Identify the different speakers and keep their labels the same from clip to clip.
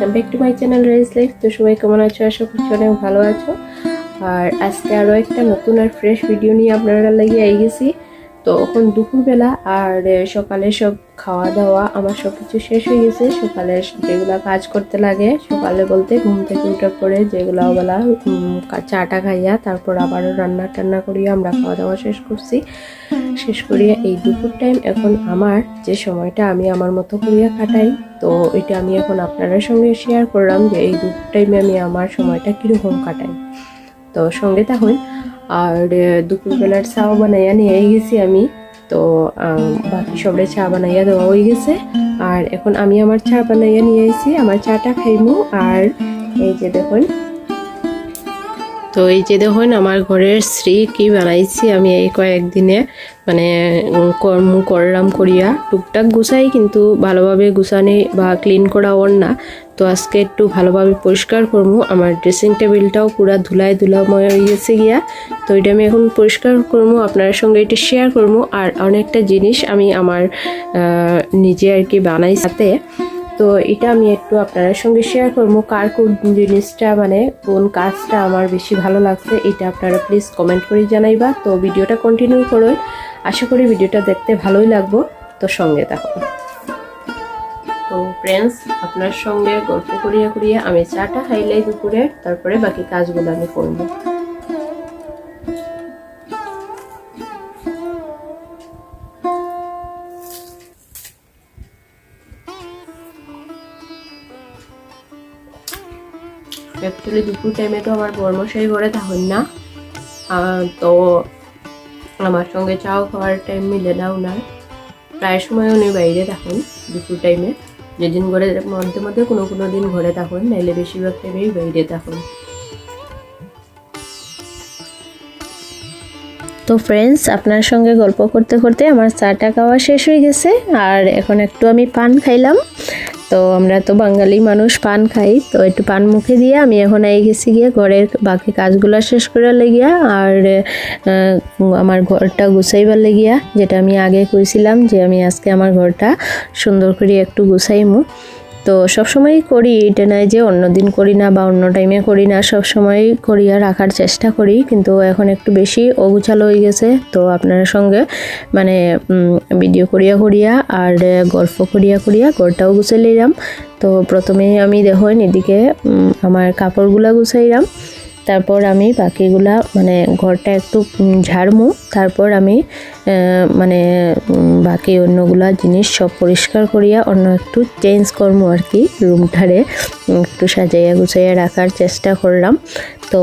Speaker 1: Welcome back to my channel race life. তো সবাই কেমন আছো? আশা করছি অনেক ভালো আছো। আর আজকে আরও একটা নতুন আর ফ্রেশ ভিডিও নিয়ে আপনারা লাগিয়ে আই গেছি তো এখন দুপুরবেলা আর সকালে সব খাওয়া দাওয়া আমার সব কিছু শেষ হয়ে গেছে। সকালে যেগুলো কাজ করতে লাগে, সকালে বলতে ঘুম থেকে উঠে পরে যেগুলো বেলা চাটা খাইয়া, তারপর আবারও রান্না টান্না করিয়া আমরা খাওয়া দাওয়া শেষ করছি। শেষ করিয়া এই দুপুর টাইম এখন আমার যে সময়টা আমি আমার মতো করিয়া কাটাই, তো এটা আমি এখন আপনাদের সঙ্গে শেয়ার করলাম যে এই দুপুর টাইমে আমি আমার সময়টা কীরকম কাটাই। তো সঙ্গে থাকুন, আর দুপুরবেলার চাও বানাইয়া নিয়ে গেছি আমি। তো বাকি সবাই চা বানাইয়া দেওয়া হয়ে গেছে। আর এখন আমি আমার চা বানাইয়া নিয়ে এসেছি আমার চাটা খাইমু। আর এই যে দেখুন, তো এই যে দেখুন, আমার ঘরের শ্রী কি বানাইছি, আমি এই কয়েকদিনে মানে কর্ম করলাম করিয়া। টুকটাক গুছাই কিন্তু ভালোভাবে গুছানি বা ক্লিন করা ওর না। তো আজকে একটু ভালোভাবে পরিষ্কার করব। আমার ড্রেসিং টেবিলটাও পুরা ধুলায় ধুলাময় হয়ে গেছে গিয়া। তো এটা আমি এখন পরিষ্কার করব, আপনার সঙ্গে এটা শেয়ার করব। আর অনেকটা জিনিস আমি আমার নিজে আর কি বানাই সাথে। তো এটা আমি একটু আপনাদের সঙ্গে শেয়ার করব। কার কোন জিনিসটা মানে কোন কাজটা আমার বেশি ভালো লাগছে, এটা আপনারা প্লিজ কমেন্ট করে জানাইবা। তো ভিডিওটা কন্টিনিউ করুন। আশা করি ভিডিওটা দেখতে ভালোই লাগবো। তো সঙ্গে থাকুন। তো ফ্রেন্ডস আপনার সঙ্গে গল্প করিয়া করিয়া আমি চাটা খাইলাই দুপুরে তারপরে বাকি কাজগুলো আমি করব। অ্যাকচুয়ালি দুপুর টাইমে তো আমার বর্মশাই ঘরে থাকুন না। তো আমার সঙ্গে চাও খাওয়ার টাইম মিলে দাও না। প্রায় সময় উনি বাইরে থাকুন, দুপুর টাইমে যেদিন ঘরে মধ্যে মধ্যে কোনো কোনো দিন ঘরে থাকুন, নাইলে বেশিরভাগ টাইমেই বাইরে থাকুন। তো ফ্রেন্ডস আপনার সঙ্গে গল্প করতে করতে আমার চাটা খাওয়া শেষ হয়ে গেছে, আর এখন একটু আমি পান খাইলাম। তো আমরা তো বাঙালি মানুষ, পান খাই। তো একটু পান মুখে দিয়ে আমি এখন এই গেছি গিয়ে ঘরের বাকি কাজগুলো শেষ করে লেগিয়া আর আমার ঘরটা গুছাইবার লেগিয়া, যেটা আমি আগে কইছিলাম যে আমি আজকে আমার ঘরটা সুন্দর করে একটু গুছাইমু। তো সবসময়ই করি, এটা নয় যে অন্য দিন করি না বা অন্য টাইমে করি না সবসময়ই করি আর রাখার চেষ্টা করি, কিন্তু এখন একটু বেশি অগুছালো হয়ে গেছে। তো আপনার সঙ্গে মানে ভিডিও করিয়া করিয়া আর গল্প করিয়া করিয়া ঘরটাও গুছাইলাম তো প্রথমে আমি দেখুন এদিকে আমার কাপড়গুলা গুছাইলাম। তারপর আমি বাকিগুলা মানে ঘরটা একটু ঝাড়মু। তারপর আমি মানে বাকি অন্যগুলা জিনিস সব পরিষ্কার করিয়া অন্য একটু চেঞ্জ করব আর কি, রুমটারে একটু সাজাইয়া গুছাইয়া রাখার চেষ্টা করলাম। তো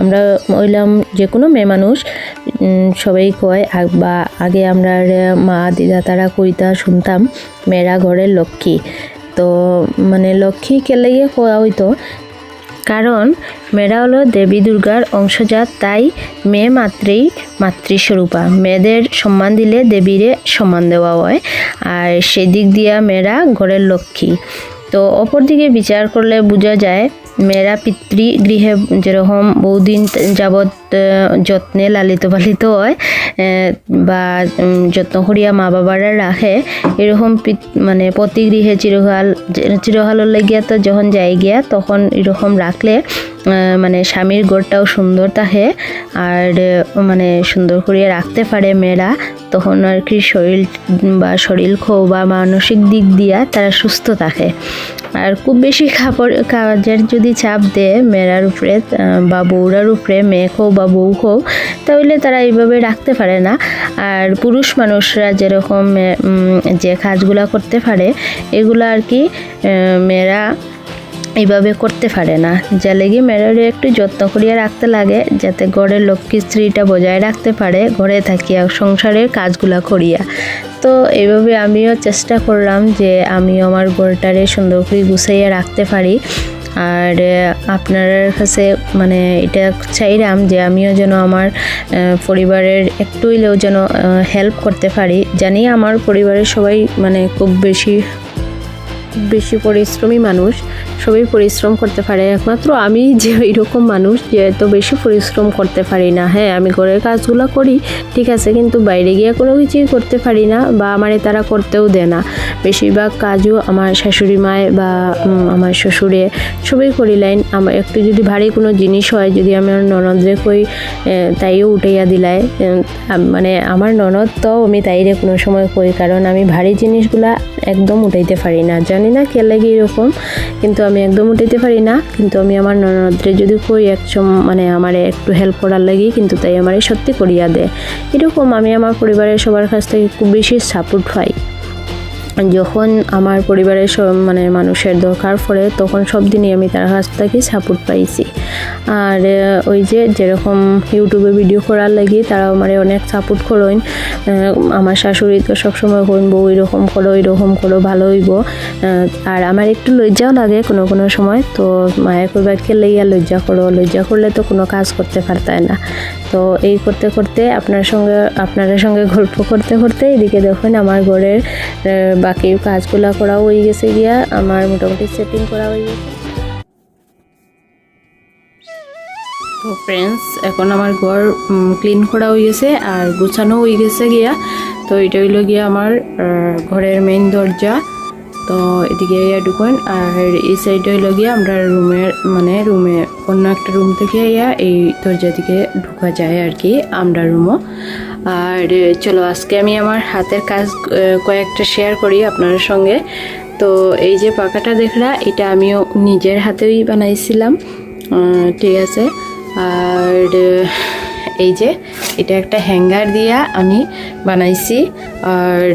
Speaker 1: আমরা ওইলাম যে কোনো মেয়ে মানুষ সবাই কয় বা আগে আমরা মা, দিদা, তারা কইতা শুনতাম, মেয়েরা ঘরের লক্ষ্মী। তো মানে লক্ষ্মী কেলেগে কোয়া হইতো কারণ মেয়েরা হলো দেবী দুর্গার অংশজাত তাই মেয়ে মাত্রেই মাতৃস্বরূপা। মেয়েদের সম্মান দিলে দেবীরে সম্মান দেওয়া হয়। আর সেদিক দিয়া মেয়েরা ঘরের লক্ষ্মী। তো অপরদিকে বিচার করলে বোঝা যায় মেয়েরা পিতৃগৃহে যেরকম বহুদিন আহ, যত্নে লালিত পালিত হয় বা যত্ন করিয়া মা বাবারা রাখে, এরকম মানে প্রতিগৃহে চিরকাল, চিরকালের লাগিয়া তো যখন যাই গিয়া, তখন এরকম রাখলে মানে স্বামীর ঘরটাও সুন্দর থাকে, আর মানে সুন্দর করিয়া রাখতে পারে মেয়েরা, তখন আর কি শরীর, বা শরীর খো বা মানসিক দিক দিয়া তারা সুস্থ থাকে। আর খুব বেশি খাবার কাজের যদি চাপ দেয় মেয়েরার উপরে বা বউরার উপরে, মেয়ে হোক বা বউ হোক, তাহলে তারা এইভাবে রাখতে পারে না। আর পুরুষ মানুষরা যেরকম যে কাজগুলা করতে পারে, এগুলো আর কি মেয়েরা এইভাবে করতে পারে না। যা লেগে মেয়েরা একটু যত্ন করিয়া রাখতে লাগে, যাতে ঘরের লক্ষ্মী স্ত্রীটা বজায় রাখতে পারে, ঘরে থাকিয়া সংসারের কাজগুলা করিয়া। তো এইভাবে আমিও চেষ্টা করলাম যে আমি আমার ঘরটারে সুন্দর করে গুছাইয়া রাখতে পারি। আর আপনার কাছে মানে এটা চাইলাম যে আমিও যেন আমার পরিবারের একটু হইলেও যেন হেল্প করতে পারি। জানি আমার পরিবারের সবাই মানে খুব বেশি বেশি পরিশ্রমী মানুষ। সবই পরিশ্রম করতে পারে। একমাত্র আমি যে এরকম মানুষ যে এত বেশি পরিশ্রম করতে পারি না। হ্যাঁ আমি ঘরের কাজগুলো করি, ঠিক আছে, কিন্তু বাইরে গিয়ে কোনো কিছুই করতে পারি না বা আমারে তারা করতেও দেয় না। বেশিরভাগ কাজও আমার শাশুড়ি মায় বা আমার শ্বশুরে সবই করিলাইন আমার একটু যদি ভারী কোনো জিনিস হয়, যদি আমার ননদরে কই তাইও উঠাইয়া আম- মানে আমার ননদ তো আমি তাইরে কোনো সময় কই, কারণ আমি ভারী জিনিসগুলা একদম উঠাইতে পারি না। জানি না কে লাগে এরকম। কিন্তু আমি একদম উঠাইতে পারি না। কিন্তু আমি আমার ননদরে যদি কই একসম মানে আমার একটু হেল্প করার লাগি, কিন্তু তাই আমার সত্যি করিয়া দেয় এরকম আমি আমার পরিবারের সবার কাছ থেকে খুব বেশি সাপোর্ট পাই। যখন আমার পরিবারের সব মানে মানুষের দরকার পড়ে, তখন সব দিনই আমি তার কাছ থেকে সাপোর্ট পাইছি। আর ওই যে যেরকম ইউটিউবে ভিডিও করার লাগি, তারা আমার অনেক সাপোর্ট করেন। আমার শাশুড়ি তো সবসময় কইন, বউ, এরকম করো এরকম করো, ভালো হইব। আর আমার একটু লজ্জাও লাগে কোনো কোনো সময়, তো মায়ের কইবা, কে লইয়া লজ্জা করো? লজ্জা করলে তো কোনো কাজ করতে পারতায় না। তো এই করতে করতে আপনার সঙ্গে, আপনাদের সঙ্গে গল্প করতে করতে এদিকে দেখুন, আমার ঘরের বাকি কাজগুলো করা হয়ে গেছে গিয়া, আমার মোটামুটি সেটিং করা হয়ে গেছে। তো ফ্রেন্ডস এখন আমার ঘর ক্লিন করা হয়ে গেছে আর গুছানো হয়ে গেছে গিয়া। তো এটা হইল গিয়া আমার ঘরের মেইন দরজা। তো এদিকে ইয়া ঢুকেন, আর এই সাইডে হইল গিয়া আমরা রুমের মানে রুমে অন্য একটা রুম থেকে ইয়া এই দরজা দিকে ঢুকা যায় আর কি, আমরা রুমও আর চলো আজকে আমি আমার হাতের কাজ কয়েকটা শেয়ার করি আপনার সঙ্গে। তো এই যে পাখাটা দেখলা, এটা আমিও নিজের হাতেই বানাইছিলাম। ঠিক আছে। আর এই যে এটা একটা হ্যাঙ্গার দিয়া আমি বানাইছি। আর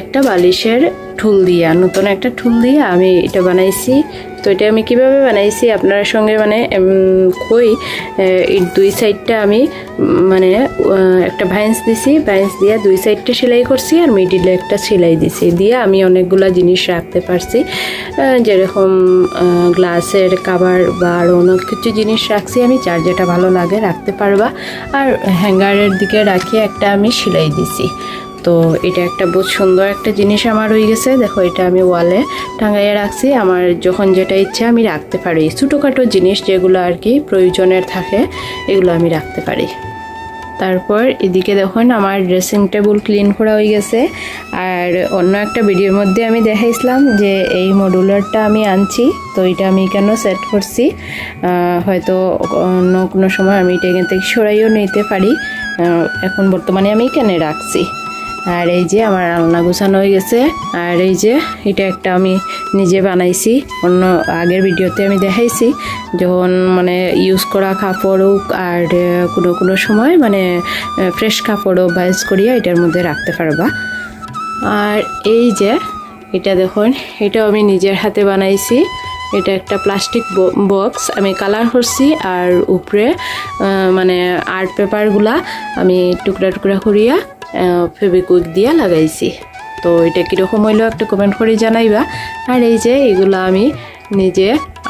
Speaker 1: একটা বালিশের ঠুল দিয়া, নতুন একটা ঠুল দিয়ে আমি এটা বানাইছি। তো এটা আমি কীভাবে বানাইছি আপনার সঙ্গে মানে কই এই দুই সাইডটা আমি মানে একটা ভাইন্স দিছি, ভাইন্স দিয়া দুই সাইডটা সেলাই করছি আর মিডিলে একটা সেলাই দিছি। দিয়ে আমি অনেকগুলা জিনিস রাখতে পারছি। যেরকম গ্লাসের কাভার বা আরও অনেক কিছু জিনিস রাখছি, আমি যার যেটা ভালো লাগে রাখতে পারবা। আর হ্যাঙ্গারের দিকে রাখিয়ে একটা আমি সেলাই দিছি। তো এটা একটা বহুত সুন্দর একটা জিনিস আমার হয়ে গেছে। দেখো, এটা আমি ওয়ালে টাঙাইয়ে রাখছি। আমার যখন যেটা ইচ্ছে আমি রাখতে পারি। ছোটোখাটো জিনিস যেগুলো আর কি প্রয়োজনের থাকে, এগুলো আমি রাখতে পারি। তারপর এদিকে দেখুন, আমার ড্রেসিং টেবিল ক্লিন করা হয়ে গেছে। আর অন্য একটা ভিডিওর মধ্যে আমি দেখাইছিলাম যে এই মডুলারটা আমি আনছি। তো এটা আমি কেন সেট করছি? হয়তো অন্য কোনো সময় আমি এটা এখান থেকে সরাইও নিতে পারি। এখন বর্তমানে আমি কেন রাখছি। আর এই যে আমার আলনা গোছানো হয়ে গেছে। আর এই যে এটা একটা আমি নিজে বানাইছি। অন্য আগের ভিডিওতে আমি দেখাইছি। যখন মানে ইউজ করা কাপড় হোক আর কোনো কোনো সময় মানে ফ্রেশ কাপড়ও বাইজ করিয়া এটার মধ্যে রাখতে পারবা। আর এই যে এটা দেখুন, এটাও আমি নিজের হাতে বানাইছি। এটা একটা প্লাস্টিক বক্স আমি কালার করছি আর উপরে মানে আর্ট পেপারগুলা আমি টুকরা টুকরা করিয়া ফেবিকুইক দিয়ে লাগাইছি। তো এটা কীরকম হইল একটু কমেন্ট করে জানাইবা। আর এই যে এগুলো আমি নিজে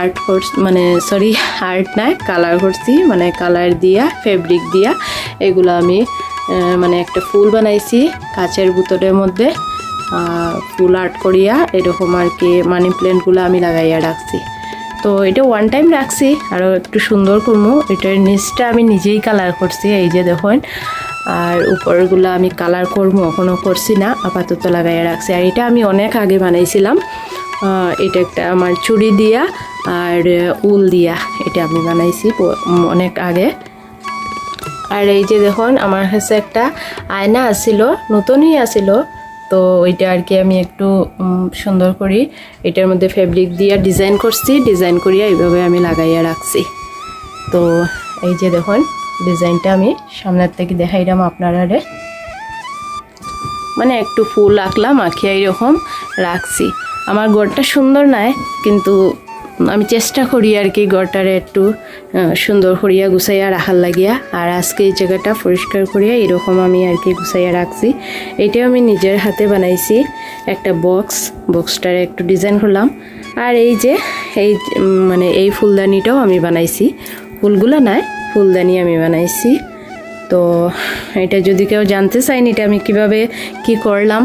Speaker 1: আর্ট করস মানে সরি আর্ট নাই কালার করছি। মানে কালার দিয়া ফেব্রিক দিয়া, এগুলো আমি মানে একটা ফুল বানাইছি কাচের বোতলের মধ্যে। ফুল আর্ট করিয়া এরকম আর কি মানি প্ল্যান্টগুলো আমি লাগাইয়া রাখছি। তো এটা ওয়ান টাইম রাখছি আরও একটু সুন্দর করব এটার নিচটা আমি নিজেই কালার করছি, এই যে দেখুন। আর উপরগুলো আমি কালার করব এখনও করছি না, আপাতত লাগাইয়া রাখছি। আর এটা আমি অনেক আগে বানাইছিলাম। এটা একটা আমার চুড়ি দিয়া আর উল দিয়া এটা আমি বানাইছি অনেক আগে। আর এই যে দেখুন, আমার কাছে একটা আয়না আসিল, নতুনই আসিল। তো ওইটা আর কি আমি একটু সুন্দর করি। এটার মধ্যে ফেব্রিক দিয়ে ডিজাইন করছি ডিজাইন করিয়া এইভাবে আমি লাগাইয়া রাখছি। তো এই যে দেখুন ডিজাইনটা আমি সামনের থেকে দেখাইলাম আপনারা মানে একটু ফুল আঁকলাম আঁকিয়া এরকম রাখছি। আমার গড়টা সুন্দর নয় কিন্তু আমি চেষ্টা করি আর কি গড়টারে একটু সুন্দর করিয়া গুছাইয়া রাখার লাগিয়া। আর আজকে এই জায়গাটা পরিষ্কার করিয়া এরকম আমি আর কি গুছাইয়া রাখছি। এটাও আমি নিজের হাতে বানাইছি, একটা বক্স। বক্সটার একটু ডিজাইন করলাম। আর এই যে, এই মানে এই ফুলদানিটাও আমি বানাইছি। ফুলগুলো নয় ফুলদানি আমি বানাইছি। তো এটা যদি কেউ জানতে চাইন এটা আমি কীভাবে কি করলাম,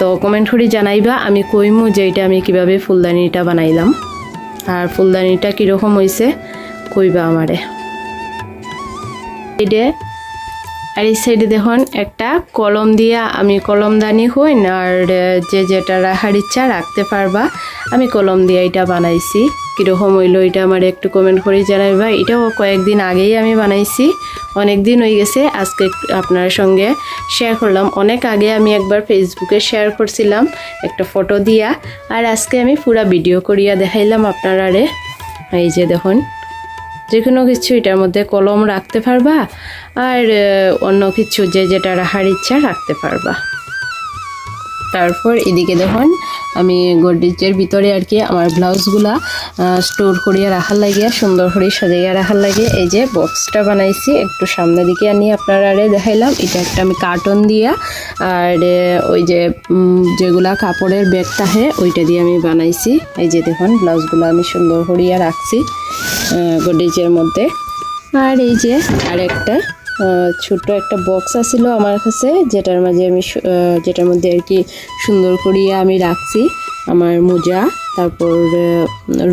Speaker 1: তো কমেন্ট করে জানাইবা। আমি কইমু যে এটা আমি কীভাবে ফুলদানিটা বানাইলাম। আর ফুলদানিটা কীরকম হয়েছে কইবা আমারে। সাইডে, আর এই সাইডে দেখুন, একটা কলম দিয়া আমি কলমদানি হইন, আর যে যেটা রাখার ইচ্ছা রাখতে পারবা, আমি কলম দিয়ে এটা বানাইছি। কীরকম হইল এটা আমার একটু কমেন্ট করে জানাইবা এটাও কয়েকদিন আগেই আমি বানাইছি। অনেক দিন হয়ে গেছে, আজকে আপনার সঙ্গে শেয়ার করলাম। অনেক আগে আমি একবার ফেসবুকে শেয়ার করছিলাম একটা ফটো দিয়া, আর আজকে আমি পুরা ভিডিও করিয়া দেখাইলাম আপনারারে। এই যে দেখুন, যে কোনো কিছু এটার মধ্যে কলম রাখতে পারবা, আর অন্য কিছু যে যেটা রাখার ইচ্ছা রাখতে পারবা। তারপর এদিকে দেখুন, আমি গোদরেজের ভিতরে আর কি আমার ব্লাউজগুলা স্টোর করিয়া রাখার লাগিয়া, সুন্দর করে সাজাইয়া রাখার লাগে। এই যে বক্সটা বানাইছি, একটু সামনের দিকে আনি আপনারা আরে দেখাইলাম। এটা একটা আমি কার্টন দিয়া, আর ওই যে যেগুলা কাপড়ের ব্যাগ থাকে ওইটা দিয়ে আমি বানাইছি। এই যে দেখুন, ব্লাউজগুলো আমি সুন্দর করিয়া রাখছি গোদরেজের মধ্যে। আর এই যে আরেকটা ছোট্ট একটা বক্স আছিল আমার কাছে, যেটার মাঝে আমি যেটার মধ্যে আর কি সুন্দর করিয়া আমি রাখছি আমার মোজা, তারপর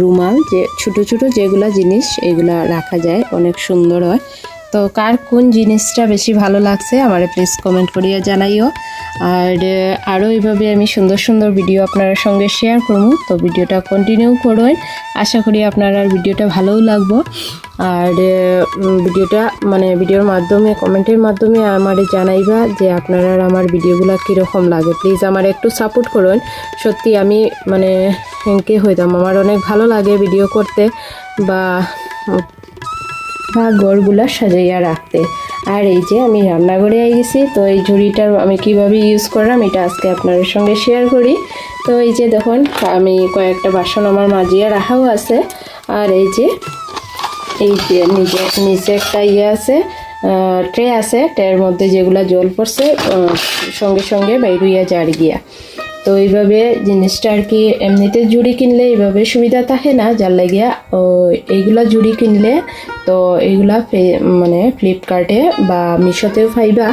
Speaker 1: রুমাল, যে ছোট ছোট যেগুলা জিনিস, এগুলা রাখা যায়, অনেক সুন্দর হয়। তো কার কোন জিনিসটা বেশি ভালো লাগছে আমার প্লিজ কমেন্ট করিয়া জানাইও। আর আরও এইভাবে আমি সুন্দর সুন্দর ভিডিও আপনার সঙ্গে শেয়ার করব। তো ভিডিওটা কন্টিনিউ করুন। আশা করি আপনার ভিডিওটা ভালোও লাগবো। আর ভিডিওটা মানে ভিডিওর মাধ্যমে কমেন্টের মাধ্যমে আমার জানাইবা যে আপনারা আমার ভিডিওগুলো কীরকম লাগে। প্লিজ আমার একটু সাপোর্ট করুন। সত্যি আমি মানে হেঁকে হইতাম। আমার অনেক ভালো লাগে ভিডিও করতে বা বা গড়গুলা সাজাইয়া রাখতে। আর এই যে আমি রান্নাঘরে আই গেছি, তো এই ঝুড়িটার আমি কীভাবে ইউজ করলাম এটা আজকে আপনাদের সঙ্গে শেয়ার করি। তো এই যে দেখুন, আমি কয়েকটা বাসন আমার মাজিয়া রাখাও আছে। আর এই যে এই যে নিচে নিচে একটা ইয়ে আছে ট্রে আছে ট্রের মধ্যে যেগুলা জল পড়ছে সঙ্গে সঙ্গে বাইরুইয়া জার গিয়া। তো এইভাবে জিনিসটা আর কি এমনিতে জুড়ি কিনলে এইভাবে সুবিধা থাকে না, যার লাগিয়া, ও, এইগুলা জুড়ি কিনলে তো এইগুলা মানে ফ্লিপকার্টে বা মিশোতেও পাইবা,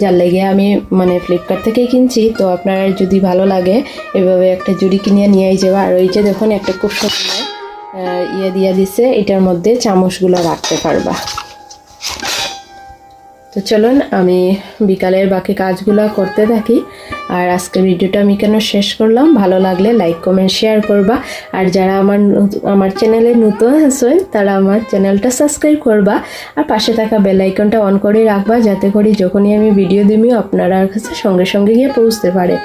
Speaker 1: যার লেগে আমি মানে ফ্লিপকার্ট থেকেই কিনছি। তো আপনার যদি ভালো লাগে এভাবে একটা জুড়ি কিনে নিয়ে যাবা আর ওই যে দেখুন, একটা খুব সুন্দর ইয়ে দিয়ে দিছে, এটার মধ্যে চামচগুলো রাখতে পারবা। তো চলুন, আমি বিকালের বাকি কাজগুলো করতে থাকি। আর আজকের ভিডিওটা আমি কেন শেষ করলাম? ভালো লাগলে লাইক কমেন্ট শেয়ার করবা। আর যারা আমার আমার চ্যানেলে নতুন আছেন, তারা আমার চ্যানেলটা সাবস্ক্রাইব করবা। আর পাশে থাকা বেল আইকনটা অন করে রাখবা, যাতে করে যখনই আমি ভিডিও দিবি, আপনারা কাছে সঙ্গে সঙ্গে গিয়ে পৌঁছতে পারে।